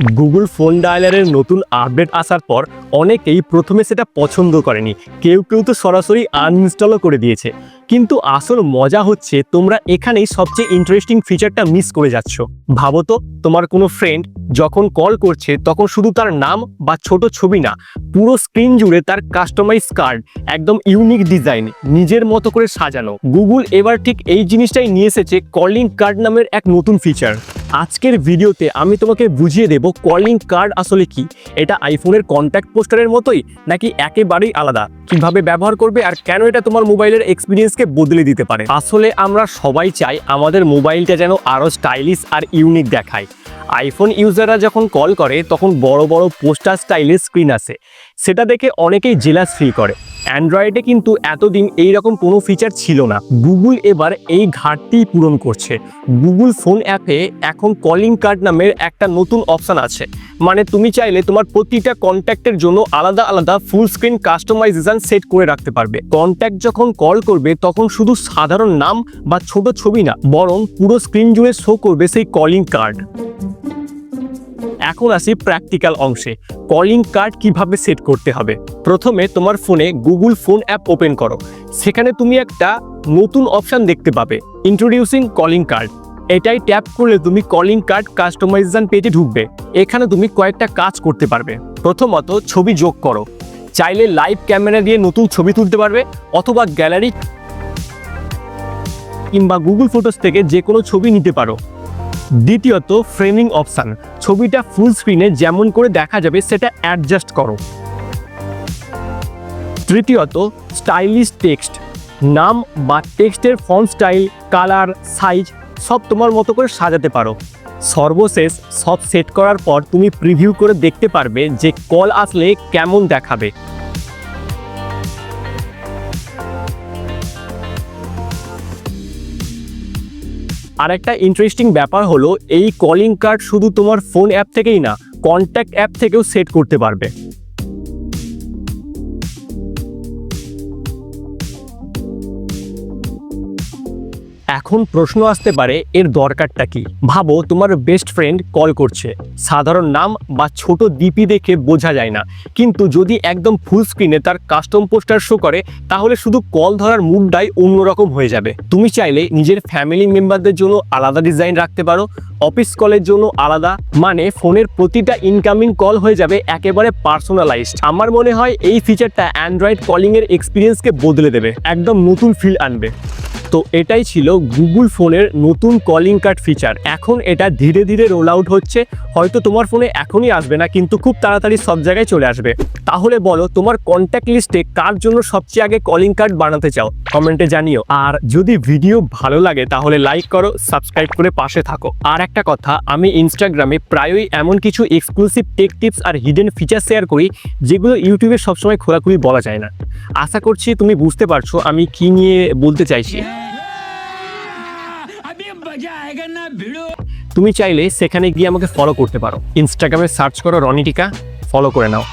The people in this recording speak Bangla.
গুগল ফোন ডায়ালারের নতুন আপডেট আসার পর অনেকেই প্রথমে সেটা পছন্দ করেনি। কেউ কেউ তো সরাসরি আনইনস্টলও করে দিয়েছে। কিন্তু আসল মজা হচ্ছে তোমরা এখানেই সবচেয়ে ইন্টারেস্টিং ফিচারটা মিস করে যাচ্ছ। ভাবো তো, তোমার কোনো ফ্রেন্ড যখন কল করছে, তখন শুধু তার নাম বা ছোট ছবি না, পুরো স্ক্রিন জুড়ে তার কাস্টমাইজ কার্ড একদম ইউনিক ডিজাইন নিজের মতো করে সাজানো। গুগল এবার ঠিক এই জিনিসটাই নিয়ে এসেছে কলিং কার্ড নামের এক নতুন ফিচার আজকের ভিডিওতে আমি তোমাকে বুঝিয়ে দেব কলিং কার্ড আসলে কি? এটা আইফোনের কন্ট্যাক্ট পোস্টারের মতোই নাকি একেবারেই আলাদা? কীভাবে ব্যবহার করবে আর কেন এটা তোমার মোবাইলের এক্সপিরিয়েন্সকে বদলে দিতে পারে? আসলে আমরা সবাই চাই আমাদের মোবাইলটা যেন আরও স্টাইলিশ আর ইউনিক দেখায়। আইফোন ইউজাররা যখন কল করে, তখন বড় বড় পোস্টার স্টাইলের স্ক্রিন আসে। সেটা দেখে অনেকেই জেলাস ফিল করে। অ্যান্ড্রয়েডে কিন্তু এতদিন এই রকম কোনো ফিচার ছিল না। গুগল এবার এই ঘাটতি পূরণ করছে। গুগল ফোন অ্যাপে এখন কলিং কার্ড নামের একটা নতুন অপশান আছে। মানে তুমি চাইলে তোমার প্রতিটা কন্ট্যাক্টের জন্য আলাদা আলাদা ফুল স্ক্রিন কাস্টমাইজেশন সেট করে রাখতে পারবে। কন্ট্যাক্ট যখন কল করবে, তখন শুধু সাধারণ নাম বা ছোট ছবি না, বরং পুরো স্ক্রিন জুড়ে শো করবে সেই কলিং কার্ড এখন আসি প্র্যাকটিক্যাল অংশে। কলিং কার্ড কীভাবে সেট করতে হবে? প্রথমে তোমার ফোনে গুগল ফোন অ্যাপ ওপেন করো। সেখানে তুমি একটা নতুন অপশান দেখতে পাবে, ইন্ট্রোডিউসিং কলিং কার্ড। এটাই ট্যাপ করলে তুমি কলিং কার্ড কাস্টমাইজেশন পেজে ঢুকবে। এখানে তুমি কয়েকটা কাজ করতে পারবে। প্রথমত ছবি যোগ করো। চাইলে লাইভ ক্যামেরা দিয়ে নতুন ছবি তুলতে পারবে অথবা গ্যালারি কিংবা গুগল ফটোস থেকে যে কোনো ছবি নিতে পারো। দ্বিতীয়ত ফ্রেমিং অপশান ছবিটা ফুল স্ক্রিনে যেমন করে দেখা যাবে, সেটা অ্যাডজাস্ট করো। তৃতীয়ত স্টাইলিশ টেক্সট নাম বা টেক্সটের ফন্ট স্টাইল কালার সাইজ সব তোমার মতো করে সাজাতে পারো। সর্বশেষ, সব সেট করার পর তুমি প্রিভিউ করে দেখতে পারবে যে কল আসলে কেমন দেখাবে। আর একটা ইন্টারেস্টিং ব্যাপার হলো, এই কলিং কার্ড শুধু তোমার ফোন অ্যাপ থেকেই না কন্ট্যাক্ট অ্যাপ থেকেও সেট করতে পারবে। এখন প্রশ্ন আসতে পারে, এর দরকারটা কি? ভাবো, তোমার বেস্ট ফ্রেন্ড কল করছে। সাধারণ নাম বা ছোট ডিপি দেখে বোঝা যায় না। কিন্তু যদি একদম ফুল স্ক্রিনে তার কাস্টম পোস্টার শো করে, তাহলে শুধু কল ধরার মুডটাই অন্যরকম হয়ে যাবে। তুমি চাইলে নিজের ফ্যামিলি মেম্বারদের জন্য আলাদা ডিজাইন রাখতে পারো। অফিস কলের জন্য আলাদা। মানে ফোনের প্রতিটা ইনকামিং কল হয়ে যাবে একেবারে পার্সোনালাইজড আমার মনে হয় এই ফিচারটা অ্যান্ড্রয়েড কলিংয়ের এক্সপিরিয়েন্সকে বদলে দেবে। একদম নতুন ফিল আনবে। তো এটাই ছিল গুগল ফোনের নতুন কলিং কার্ড ফিচার এখন এটা ধীরে ধীরে রোল আউট হচ্ছে। হয়তো তোমার ফোনে এখনই আসবে না, কিন্তু খুব তাড়াতাড়ি সব জায়গায় চলে আসবে। তাহলে বলো, তোমার কন্ট্যাক্ট লিস্টে কার জন্য সবচেয়ে আগে কলিং কার্ড বানাতে চাও? কমেন্টে জানিও। আর যদি ভিডিও ভালো লাগে, তাহলে লাইক করো সাবস্ক্রাইব করে পাশে থাকো। আর একটা কথা, আমি ইনস্টাগ্রামে প্রায়ই এমন কিছু এক্সক্লুসিভ টেক টিপস আর হিডেন ফিচার শেয়ার করি, যেগুলো ইউটিউবে সবসময় খোলাখুলি বলা যায় না। আশা করছি তুমি বুঝতে পারছ আমি কি নিয়ে বলতে চাইছি। তুমি চাইলে সেখানে গিয়ে আমাকে ফলো করতে পারো। ইনস্টাগ্রামে সার্চ করো রনিটিকা ফলো করে নাও।